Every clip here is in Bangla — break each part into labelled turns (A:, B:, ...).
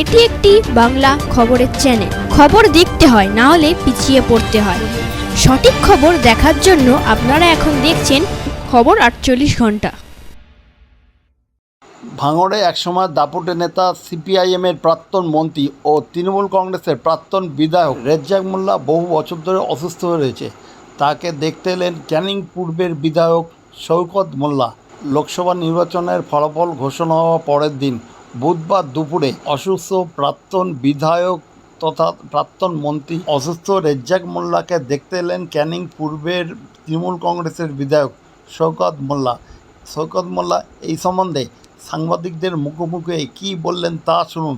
A: এটি একটি বাংলা খবরের চ্যানেল খবর দেখতে হয়, না হলে পিছিয়ে পড়তে হয়। সঠিক খবর দেখার জন্য আপনারা এখন দেখছেন খবর আটচল্লিশ ঘণ্টা।
B: ভাঙড়ে একসময় দাপুটে নেতা, সিপিআইএমের প্রাক্তন মন্ত্রী ও তৃণমূল কংগ্রেসের প্রাক্তন বিধায়ক রেজ্জাক মোল্লা বহু বছর ধরে অসুস্থ হয়ে রয়েছে। তাকে দেখতে এলেন ক্যানিং পূর্বের বিধায়ক শৌকত মোল্লা। লোকসভা নির্বাচনের ফলাফল ঘোষণা হওয়া পরের দিন বুধবার দুপুরে অসুস্থ প্রাক্তন বিধায়ক তথা প্রাক্তন মন্ত্রী অসুস্থ রেজ্জাক মোল্লাকে দেখতে এলেন ক্যানিং পূর্বের তৃণমূল কংগ্রেসের বিধায়ক শৌকত মোল্লা। শৌকত মোল্লা, এই সম্বন্ধে সাংবাদিকদের মুখোমুখি কী বললেন তা শুনুন।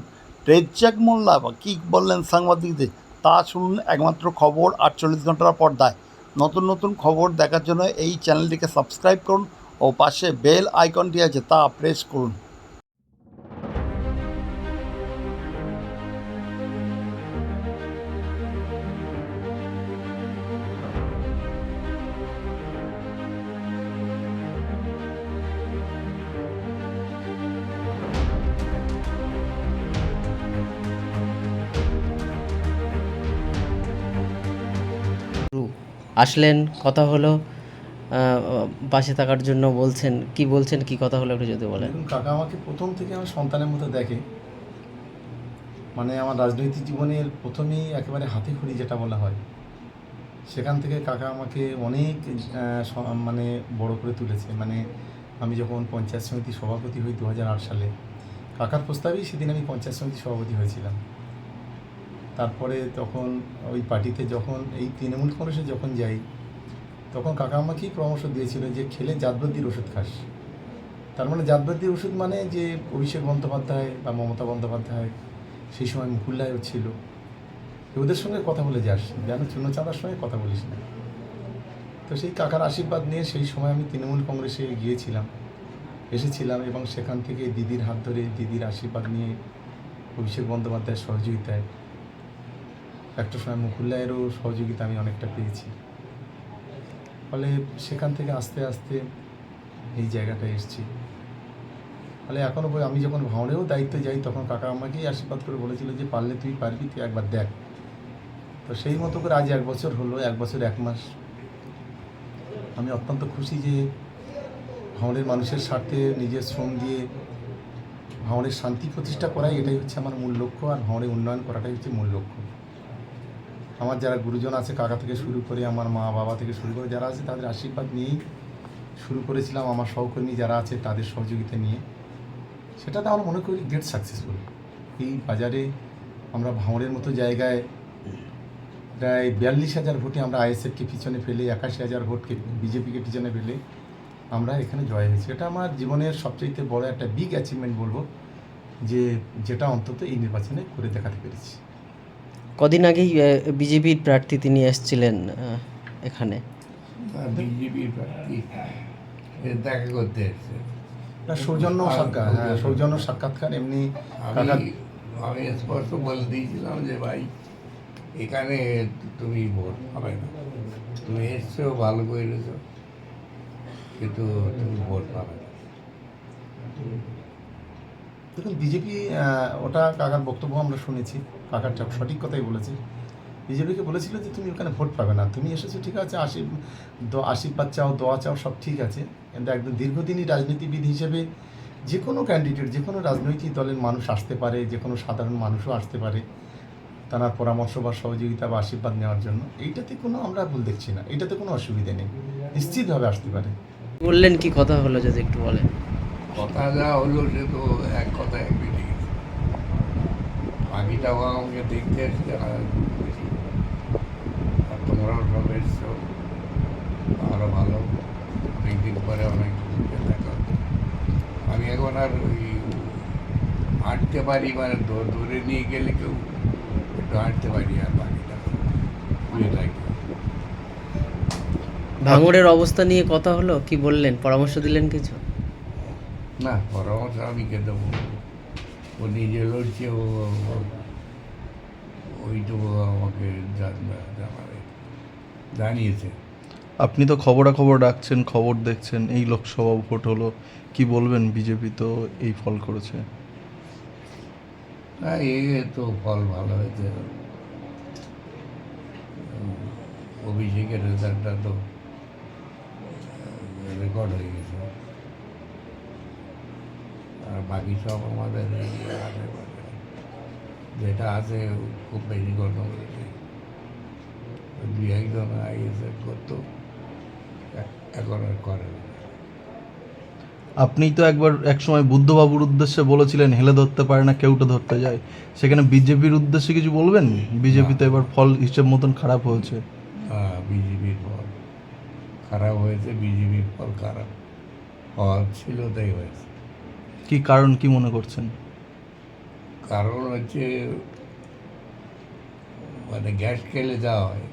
B: রেজ্জাক মোল্লা বা কী বললেন সাংবাদিকদের তা শুনুন একমাত্র খবর আটচল্লিশ ঘণ্টার পর্দায়। নতুন নতুন খবর দেখার জন্য এই চ্যানেলটিকে সাবস্ক্রাইব করুন ও পাশে বেল আইকনটি আছে তা প্রেস করুন।
C: আসলেন, কথা হলো পাশে থাকার জন্য বলছেন, কি বলছেন, কি কথা হলো একটু যদি বলেন।
D: কাকা আমাকে প্রথম থেকে আমার সন্তানের মতো দেখে। মানে আমার রাজনৈতিক জীবনের প্রথমেই একেবারে হাতে খড়ি যেটা বলা হয়। সেখান থেকে কাকা আমাকে অনেক মানে বড় করে তুলেছে। মানে আমি যখন পঞ্চায়েত সমিতি সভাপতি হই দু হাজার আট সালে, কাকার প্রস্তাবেই সেদিন আমি পঞ্চায়েত সমিতি সভাপতি হয়েছিলাম। তারপরে তখন ওই পার্টিতে যখন, এই তৃণমূল কংগ্রেসে যখন যাই, তখন কাকা আমাকেই পরামর্শ দিয়েছিল যে খেলে জাতবৃদ্ধির ওষুধ খাস। তার মানে জাতবৃদ্ধির ওষুধ মানে যে অভিষেক বন্দ্যোপাধ্যায় বা মমতা বন্দ্যোপাধ্যায়, সেই সময় মুকুল্লায়ও ছিল। ওদের সঙ্গে কথা বলে যাস, যেন চূর্ণচাঁদার সঙ্গে কথা বলিস না। তো সেই কাকার আশীর্বাদ নিয়ে সেই সময় আমি তৃণমূল কংগ্রেসে গিয়েছিলাম। এসেছিলাম এবং সেখান থেকে দিদির হাত ধরে দিদির আশীর্বাদ নিয়ে অভিষেক বন্দ্যোপাধ্যায়ের সহযোগিতায় একটা সময় মুকুল্লায়েরও সহযোগিতা আমি অনেকটা পেয়েছি। ফলে সেখান থেকে আস্তে আস্তে এই জায়গাটায় এসেছি। ফলে এখনও আমি যখন ভাঁড়েও দায়িত্বে যাই, তখন কাকা আমাকেই আশীর্বাদ করে বলেছিল যে, পারলে তুই পারবি, তুই একবার দেখ। তো সেই মতো করে আজ এক বছর হলো, এক বছর এক মাস। আমি অত্যন্ত খুশি যে ভাঁড়ের মানুষের স্বার্থে নিজের শ্রম দিয়ে ভাঁড়ের শান্তি প্রতিষ্ঠা করাই এটাই হচ্ছে আমার মূল লক্ষ্য, আর ভাঁড়ে উন্নয়ন করাটাই হচ্ছে মূল লক্ষ্য। আমার যারা গুরুজন আছে, কাকা থেকে শুরু করে আমার মা বাবা থেকে শুরু করে যারা আছে, তাদের আশীর্বাদ নিয়েই শুরু করেছিলাম আমার সহকর্মী যারা আছে, তাদের সহযোগিতা নিয়ে। সেটাতে আমরা মনে করি গ্রেট সাকসেসফুল এই বাজারে আমরা ভাঙড়ের মতো জায়গায় প্রায় বিয়াল্লিশ হাজার ভোটে আমরা আইএসএফকে পিছনে ফেলে, একাশি হাজার ভোটকে বিজেপিকে পিছনে ফেলে আমরা এখানে জয় হয়েছি। এটা আমার জীবনের সবচেয়ে বড় একটা বিগ অ্যাচিভমেন্ট বলব যে, যেটা অন্তত এই নির্বাচনে করে দেখাতে পেরেছি।
C: কদিন আগেই বিজেপির প্রার্থী তিনি এসেছিলেন এখানে।
E: বিজেপির প্রার্থী এ দেখা করতে এসছে।
D: না, সৌজন্য সাক্ষাৎ হ্যাঁ সৌজন্য সাক্ষাৎকার এমনি
E: আমি আমি স্পষ্ট বলে দিয়েছিলাম যে ভাই এখানে তুমি ভোট পাবে না। তুমি এসছো ভালো করেছ কিন্তু তুমি ভোট পাবে না।
D: দেখুন বিজেপি ওটা কাকার বক্তব্য আমরা শুনেছি। কাকার ঠিক- সঠিক কথাই বলেছে। বিজেপিকে বলেছিল যে, তুমি ওখানে ভোট পাবে না। তুমি এসেছ, ঠিক আছে, আশীর, দ- আশীর্বাদ চাও, দোয়া চাও, সব ঠিক আছে। কিন্তু একদম দীর্ঘদিনই রাজনীতিবিদ হিসেবে যে কোনো ক্যান্ডিডেট যে কোনো রাজনৈতিক দলের মানুষ আসতে পারে, যে কোনো সাধারণ মানুষও আসতে পারে তার পরামর্শ বা সহযোগিতা বা আশীর্বাদ নেওয়ার জন্য। এইটাতে কোনো আমরা ভুল দেখছি না। এটাতে কোনো অসুবিধা নেই। নিশ্চিতভাবে আসতে পারে।
C: বললেন কি কথা হলো, যদি একটু বলেন।
E: কথা যা হলো সে তো এক কথা এক মিটিং বাকিটাও আমাকে দেখতে এসছে আর তোমরাও সব এসছো আরও ভালো। অনেকদিন পরে অনেক দেখা। আমি এখন আর ওই হাঁটতে পারি মানে ধরে নিয়ে গেলে কেউ একটু হাঁটতে পারি আর বাকিটা শুয়ে থাকি
C: ভাঙড়ের অবস্থা নিয়ে কথা হলো? কি বললেন? পরামর্শ দিলেন কিছু?
E: না পরামর্শ আমি কে দেবো? ও নিজে লড়ছে ও ওইটুকু আমাকে জান- জানাবে। জানিয়েছে।
F: আপনি তো খবরাখবর রাখছেন খবর দেখছেন এই লোকসভা ভোট হলো কি বলবেন? বিজেপি তো এই ফল করেছে।
E: হ্যাঁ এই তো ফল ভালো হয়েছে। অভিষেকের রেজাল্টটা তো রেকর্ড হয়ে গেছে। আর বাকি সব আমাদের আশেপাশে যেটা আছে খুব বেশি গঠন করেছে দু একজন আইএসএফ করতো এখন আর করে না।
F: আপনি তো একবার এক সময় বুদ্ধবাবুর উদ্দেশ্যে বলেছিলেন হেলে ধরতে পারে না কেউটা ধরতে যায়। সেখানে বিজেপির উদ্দেশ্যে কিছু বলবেন? বিজেপিতে এবার ফল হিসেব মতন খারাপ হয়েছে।
E: বিজেপির ফল খারাপ হয়েছে বিজেপির ফল খারাপ হওয়ার ছিল তাই হয়েছে।
F: কি কারণ কি মনে করছেন?
E: কারণ হচ্ছে মানে গ্যাস খেলে যা হয়